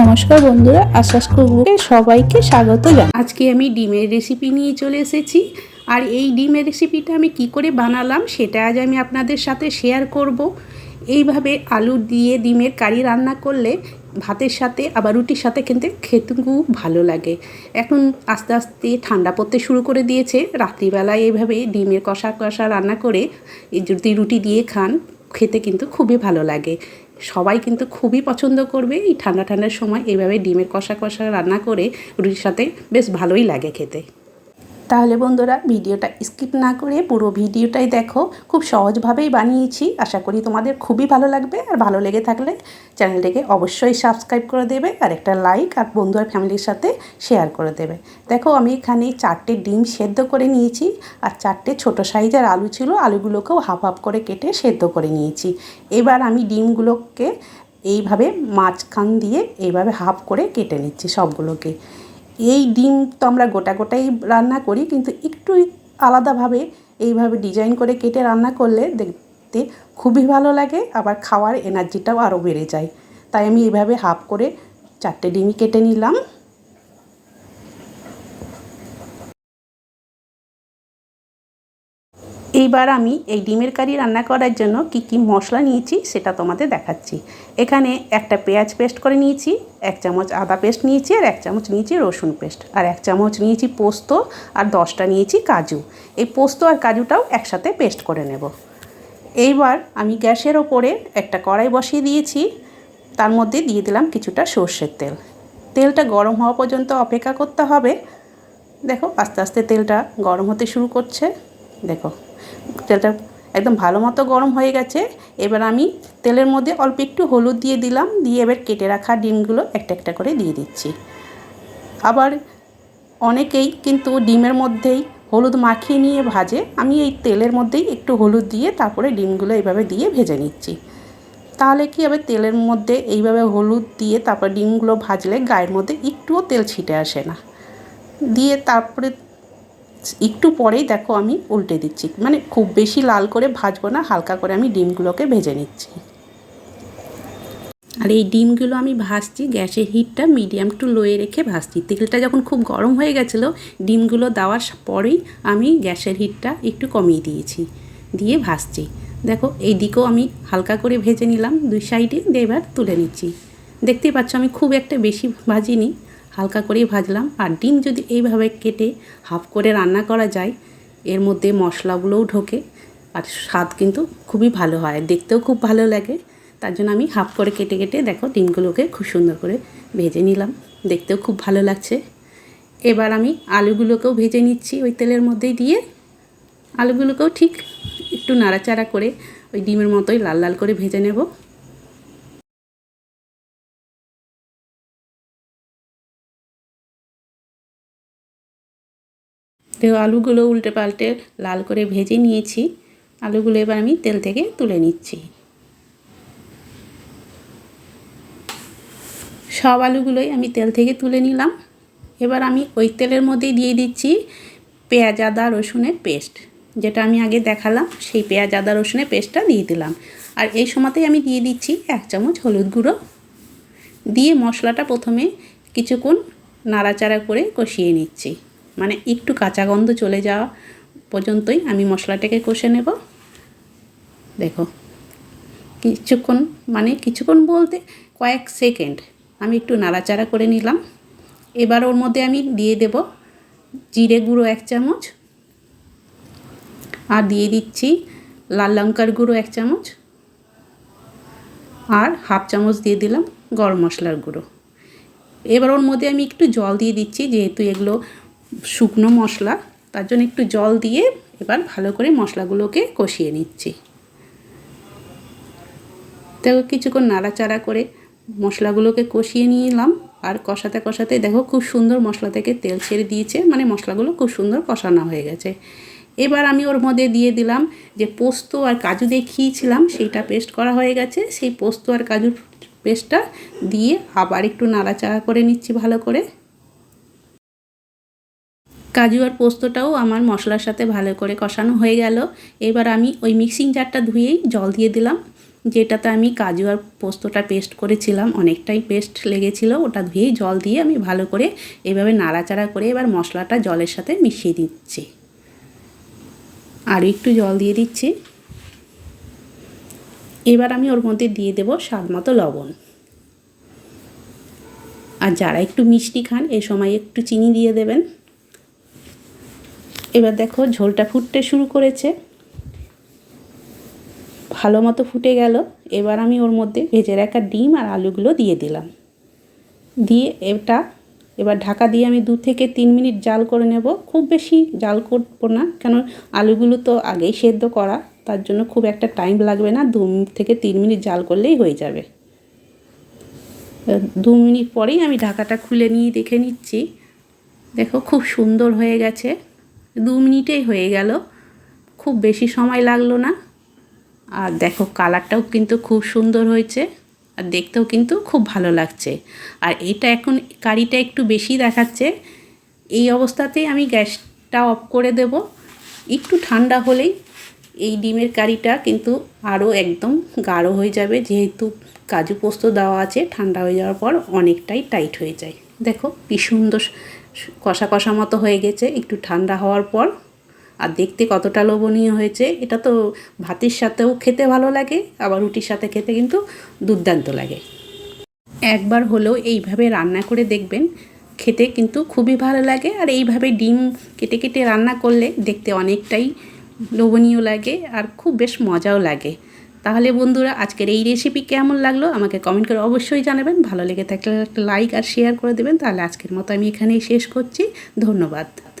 নমস্কার বন্ধুরা আশ্বাস কুকুরকে সবাইকে স্বাগত জানাই। আজকে আমি ডিমের রেসিপি নিয়ে চলে এসেছি। আর এই ডিমের রেসিপিটা আমি কি করে বানালাম সেটা আজ আমি আপনাদের সাথে শেয়ার করব। এইভাবে আলু দিয়ে ডিমের কারি রান্না করলে ভাতের সাথে, আবার রুটির সাথে কিন্তু খেতে খুব ভালো লাগে। এখন আস্তে আস্তে ঠান্ডা পড়তে শুরু করে দিয়েছে। রাত্রিবেলায় এইভাবে ডিমের কষা কষা রান্না করে যদি রুটি দিয়ে খান, খেতে কিন্তু খুবই ভালো লাগে। সবাই কিন্তু খুবই পছন্দ করবে। এই ঠান্ডা ঠান্ডার সময় এইভাবে ডিমের কষা কষা রান্না করে রুটির সাথে বেশ ভালোই লাগে খেতে। তাহলে বন্ধুরা ভিডিওটা স্কিপ না করে পুরো ভিডিওটাই দেখো। খুব সহজভাবেই বানিয়েছি। আশা করি তোমাদের খুবই ভালো লাগবে। আর ভালো লেগে থাকলে চ্যানেলটিকে অবশ্যই সাবস্ক্রাইব করে দেবে আর একটা লাইক আর বন্ধু আর ফ্যামিলির সাথে শেয়ার করে দেবে। দেখো, আমি এখানে চারটে ডিম সেদ্ধ করে নিয়েছি আর চারটে ছোট সাইজের আলু ছিল। আলুগুলোকেও হাফ হাফ করে কেটে সেদ্ধ করে নিয়েছি। এবার আমি ডিমগুলোকে এইভাবে মাঝখান দিয়ে এইভাবে হাফ করে কেটে নিচ্ছি সবগুলোকে। এই ডিম তো আমরা গোটা গোটাই রান্না করি, কিন্তু একটু আলাদাভাবে এইভাবে ডিজাইন করে কেটে রান্না করলে দেখতে খুবই ভালো লাগে, আবার খাওয়ার এনার্জিটাও আরও বেড়ে যায়। তাই আমি এইভাবে হাফ করে চারটে ডিমই কেটে নিলাম। এইবার আমি এই ডিমের কারি রান্না করার জন্য কি কি মশলা নিয়েছি সেটা তোমাদের দেখাচ্ছি। এখানে একটা পেঁয়াজ পেস্ট করে নিয়েছি, এক চামচ আদা পেস্ট নিয়েছি আর এক চামচ নিয়েছি রসুন পেস্ট। আর এক চামচ নিয়েছি পোস্ত আর দশটা নিয়েছি কাজু। এই পোস্ত আর কাজুটাও একসাথে পেস্ট করে নেব। এইবার আমি গ্যাসের ওপরে একটা কড়াই বসিয়ে দিয়েছি, তার মধ্যে দিয়ে দিলাম কিছুটা সর্ষের তেল। তেলটা গরম হওয়া পর্যন্ত অপেক্ষা করতে হবে। দেখো আস্তে আস্তে তেলটা গরম হতে শুরু করছে। দেখো তেলটা একদম ভালো মতো গরম হয়ে গেছে। এবার আমি তেলের মধ্যে অল্প একটু হলুদ দিয়ে দিলাম, দিয়ে এবার কেটে রাখা ডিমগুলো একটা একটা করে দিয়ে দিচ্ছি। আবার অনেকেই কিন্তু ডিমের মধ্যেই হলুদ মাখিয়ে নিয়ে ভাজে। আমি এই তেলের মধ্যেই একটু হলুদ দিয়ে তারপরে ডিমগুলো এইভাবে দিয়ে ভেজে নিচ্ছি। তাহলে কি হবে? তেলের মধ্যে এইভাবে হলুদ দিয়ে তারপর ডিমগুলো ভাজলে গায়ের মধ্যে একটুও তেল ছিটে আসে না। দিয়ে তারপরে একটু পরেই দেখো আমি উল্টে দিচ্ছি। মানে খুব বেশি লাল করে ভাজবো না, হালকা করে আমি ডিমগুলোকে ভেজে নিচ্ছি। আর এই ডিমগুলো আমি ভাজছি, গ্যাসের হিটটা মিডিয়াম টু লোয়ে রেখে ভাজছি। তেলটা যখন খুব গরম হয়ে গেছিল, ডিমগুলো দেওয়ার পরেই আমি গ্যাসের হিটটা একটু কমিয়ে দিয়েছি, দিয়ে ভাজছি। দেখো, এই দিকেও আমি হালকা করে ভেজে নিলাম, দুই সাইডে দিয়ে এবার তুলে নিচ্ছি। দেখতেই পাচ্ছ আমি খুব একটা বেশি ভাজিনি। হালকা করেই ভাজলাম। আর ডিম যদি এইভাবে কেটে হাফ করে রান্না করা যায়, এর মধ্যে মশলাগুলোও ঢোকে। আর স্বাদ কিন্তু খুবই ভালো হয়। দেখতেও খুব ভালো লাগে। তার জন্য আমি হাফ করে কেটে কেটে দেখো ডিমগুলোকে খুব সুন্দর করে ভেজে নিলাম। দেখতেও খুব ভালো লাগছে। এবার আমি আলুগুলোকেও ভেজে নিচ্ছি ওই তেলের মধ্যেই দিয়ে। আলুগুলোকেও ঠিক একটু নাড়াচাড়া করে ওই ডিমের মতোই লাল লাল করে ভেজে নেব। তো আলুগুলো উল্টে পাল্টে লাল করে ভেজে নিয়েছি। আলুগুলো এবার আমি তেল থেকে তুলে নিচ্ছি। সব আলুগুলোই আমি তেল থেকে তুলে নিলাম। এবার আমি ওই তেলের মধ্যেই দিয়ে দিচ্ছি পেঁয়াজ, আদা, রসুনের পেস্ট। যেটা আমি আগে দেখালাম, সেই পেঁয়াজ, আদা, রসুনের পেস্টটা দিয়ে দিলাম। আর এই সময়তেই আমি দিয়ে দিচ্ছি এক চামচ হলুদ গুঁড়ো। দিয়ে মশলাটা প্রথমে কিছুক্ষণ নাড়াচাড়া করে কষিয়ে নিচ্ছি। মানে একটু কাঁচা গন্ধ চলে যাওয়া পর্যন্তই আমি মশলাটাকে কষে নেব। দেখো, কিছুক্ষণ মানে কিছুক্ষণ বলতে কয়েক সেকেন্ড আমি একটু নাড়াচাড়া করে নিলাম। এবার ওর মধ্যে আমি দিয়ে দেব জিরে গুঁড়ো এক চামচ আর দিয়ে দিচ্ছি লাল লঙ্কার গুঁড়ো এক চামচ আর হাফ চামচ দিয়ে দিলাম গরম মশলার গুঁড়ো। এবার ওর মধ্যে আমি একটু জল দিয়ে দিচ্ছি, যেহেতু এগুলো শুকনো মশলা, তার জন্য একটু জল দিয়ে এবার ভালো করে মশলাগুলোকে কষিয়ে নিচ্ছি। তো কিছুক্ষণ নাড়াচাড়া করে মশলাগুলোকে কষিয়ে নিলাম। আর কষাতে কষাতে দেখো খুব সুন্দর মশলা থেকে তেল ছেড়ে দিয়েছে মানে মশলাগুলো খুব সুন্দর কষানো হয়ে গেছে। এবার আমি ওর মধ্যে দিয়ে দিলাম যে পোস্ত আর কাজু দিয়ে দেখিয়েছিলাম সেইটা পেস্ট করা হয়ে গেছে। সেই পোস্ত আর কাজুর পেস্টটা দিয়ে আবার একটু নাড়াচাড়া করে নিচ্ছি ভালো করে। কাজু আর পোস্তটাও আমার মশলার সাথে ভালো করে কষানো হয়ে গেল। এবার আমি ওই মিক্সিং জারটা ধুয়েই জল দিয়ে দিলাম, যেটাতে আমি কাজু আর পোস্তটা পেস্ট করেছিলাম। অনেকটাই পেস্ট লেগেছিল, ওটা ধুয়েই জল দিয়ে আমি ভালো করে এভাবে নাড়াচাড়া করে এবার মশলাটা জলের সাথে মিশিয়ে দিচ্ছি। আর একটু জল দিয়ে দিচ্ছি। এবার আমি ওর মধ্যে দিয়ে দেবো স্বাদ মতো লবণ। আর যারা একটু মিষ্টি খান, এ সময় একটু চিনি দিয়ে দেবেন। এবার দেখো ঝোলটা ফুটতে শুরু করেছে। ভালো মতো ফুটে গেল। এবার আমি ওর মধ্যে ভেজে রাখা ডিম আর আলুগুলো দিয়ে দিলাম। দিয়ে এটা এবার ঢাকা দিয়ে আমি দু থেকে তিন মিনিট জাল করে নেব। খুব বেশি জাল করব না, কেন আলুগুলো তো আগেই সেদ্ধ করা, তার জন্য খুব একটা টাইম লাগবে না। দু থেকে তিন মিনিট জাল করলেই হয়ে যাবে। দু মিনিট পরেই আমি ঢাকাটা খুলে নিয়ে দেখে নিচ্ছি। দেখো খুব সুন্দর হয়ে গেছে। দু মিনিটেই হয়ে গেল। খুব বেশি সময় লাগল না। আর দেখো কালারটাও কিন্তু খুব সুন্দর হয়েছে। আর দেখতেও কিন্তু খুব ভালো লাগছে। আর এটা এখন কারিটা একটু বেশি দেখাচ্ছে। এই অবস্থাতেই আমি গ্যাসটা অফ করে দেব। একটু ঠান্ডা হলেই এই ডিমের কারিটা কিন্তু আরও একদম গাঢ় হয়ে যাবে। যেহেতু কাজু পোস্ত দেওয়া আছে, ঠান্ডা হয়ে যাওয়ার পর অনেকটাই টাইট হয়ে যায়। দেখো কি সুন্দর কষা কষা মতো হয়ে গেছে, একটু ঠান্ডা হওয়ার পর। আর দেখতে কতটা লোভনীয় হয়েছে, এটা তো ভাতের সাথেও খেতে ভালো লাগে, আবার রুটির সাথে খেতে কিন্তু দুর্দান্ত লাগে। একবার হলেও এইভাবে রান্না করে দেখবেন, খেতে কিন্তু খুবই ভালো লাগে। আর এইভাবে ডিম কেটে কেটে রান্না করলে দেখতে অনেকটাই লোভনীয় লাগে, আর খুব বেশ মজাও লাগে। তাহলে বন্ধুরা, আজকের এই রেসিপি কেমন লাগল? আমাকে কমেন্ট করে অবশ্যই জানাবেন। ভালো লেগে থাকলে একটা লাইক আর শেয়ার করে দেবেন। তাহলে আজকের মতো আমি এখানেই শেষ করছি। ধন্যবাদ।